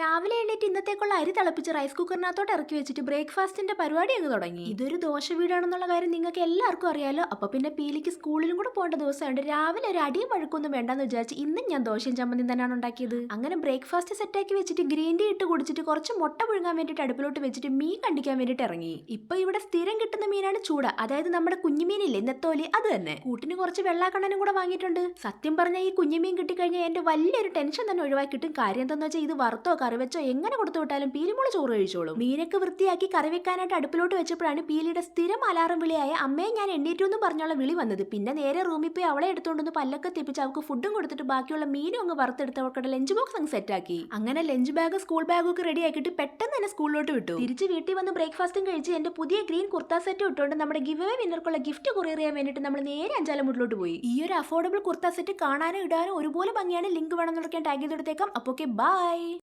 രാവിലെ എണീറ്റ് ഇന്നത്തേക്കുള്ള അരി തിളപ്പിച്ച് റൈസ് കുക്കറിനകത്തോട്ട് ഇറക്കി വെച്ചിട്ട് ബ്രേക്ക്ഫാസ്റ്റിന്റെ പരിപാടി അങ്ങ് തുടങ്ങി. ഇതൊരു ദോശ വീടാണെന്നുള്ള കാര്യം നിങ്ങൾക്ക് എല്ലാവർക്കും അറിയാലോ. അപ്പൊ പിന്നെ പീലിക്ക് സ്കൂളിലും കൂടെ പോകേണ്ട ദിവസമുണ്ട് രാവിലെ ഒരു അടിയും വഴക്കൊന്നും വേണ്ടെന്ന് വിചാരിച്ച് ഇന്നും ഞാൻ ദോശയും ചമ്മന്തി തന്നെയാണ് ഉണ്ടാക്കിയത്. അങ്ങനെ ബ്രേക്ക്ഫാസ്റ്റ് സെറ്റാക്കി വെച്ചിട്ട് ഗ്രീൻ ടീ ഇട്ട് കുടിച്ചിട്ട് കുറച്ച് മുട്ട പുഴുങ്ങാൻ വേണ്ടിയിട്ട് അടുപ്പിലോട്ട് വെച്ചിട്ട് മീൻ കണ്ടിക്കാൻ വേണ്ടിയിട്ട് ഇറങ്ങി. ഇപ്പൊ ഇവിടെ സ്ഥിരം കിട്ടുന്ന മീനാണ് ചൂട. അതായത് നമ്മുടെ കുഞ്ഞുമീനില്ലേ നെത്തോലി അത് തന്നെ. കൂട്ടിന് കുറച്ച് വെള്ളാക്കണ്ണനും കൂടെ വാങ്ങിയിട്ടുണ്ട്. സത്യം പറഞ്ഞാൽ ഈ കുഞ്ഞുമീൻ കിട്ടിക്കഴിഞ്ഞാൽ എന്റെ വലിയൊരു ടെൻഷൻ തന്നെ ഒഴിവാക്കി കിട്ടും കാര്യം എന്താണെന്ന് വെച്ചാൽ ഇത് വറുത്തോ കറി വെച്ചോ എങ്ങനെ കൊടുത്തു വിട്ടാലും പീലിമോൾ ചോറ് കഴിച്ചോളും. മീനൊക്കെ വൃത്തിയാക്കി കറി വെക്കാനായിട്ട് അടുപ്പിലോട്ട് വെച്ചപ്പോഴാണ് പീലിയുടെ സ്ഥിരം അലാറം വിളിയായ അമ്മയെ ഞാൻ എണ്ണീറ്റു എന്ന് പറഞ്ഞുള്ള വിളി വന്നത്. പിന്നെ നേരെ റൂമിൽ പോയി അവളെ എടുത്തുകൊണ്ടൊന്ന് പല്ലൊക്കെ തെപ്പിച്ച് അവൾക്ക് ഫുഡും കൊടുത്തിട്ട് ബാക്കിയുള്ള മീനും അങ്ങ് വറുത്തെടുത്ത് അവൾക്കുടെ ലഞ്ച് ബോക്സ് അങ്ങ് സെറ്റാക്കി അങ്ങനെ ലഞ്ച് ബാഗ് സ്കൂൾ ബാഗും ഒക്കെ റെഡി ആക്കിയിട്ട് പെട്ടെന്ന് തന്നെ സ്കൂളിലോട്ട് വിട്ടു. തിരിച്ച് വീട്ടിൽ വന്ന് ബ്രേക്ക്ഫാസ്റ്റും കഴിച്ച് എന്റെ പുതിയ ഗ്രീൻ കുർത്ത സെറ്റ് ഇട്ടുകൊണ്ട് നമ്മുടെ ഗിവ് അവേ വിന്നർക്കുള്ള ഗിഫ്റ്റ് കൊറിയർ ചെയ്യാൻ വേണ്ടിയിട്ട് നമ്മൾ നേരെ അഞ്ചാലമുട്ടിലോട്ട് പോയി. ഈ ഒരു അഫോർഡബിൾ കുർത്ത സെറ്റ് കാണാനും ഇടാനും ഒരുപോലെ ഭംഗിയാണ്. ലിങ്ക് വേണമെന്നുള്ളൊക്കെ ടാഗ് ചെയ്തെടുത്തേക്കാം അപ്പോൾ ഓക്കെ ബൈ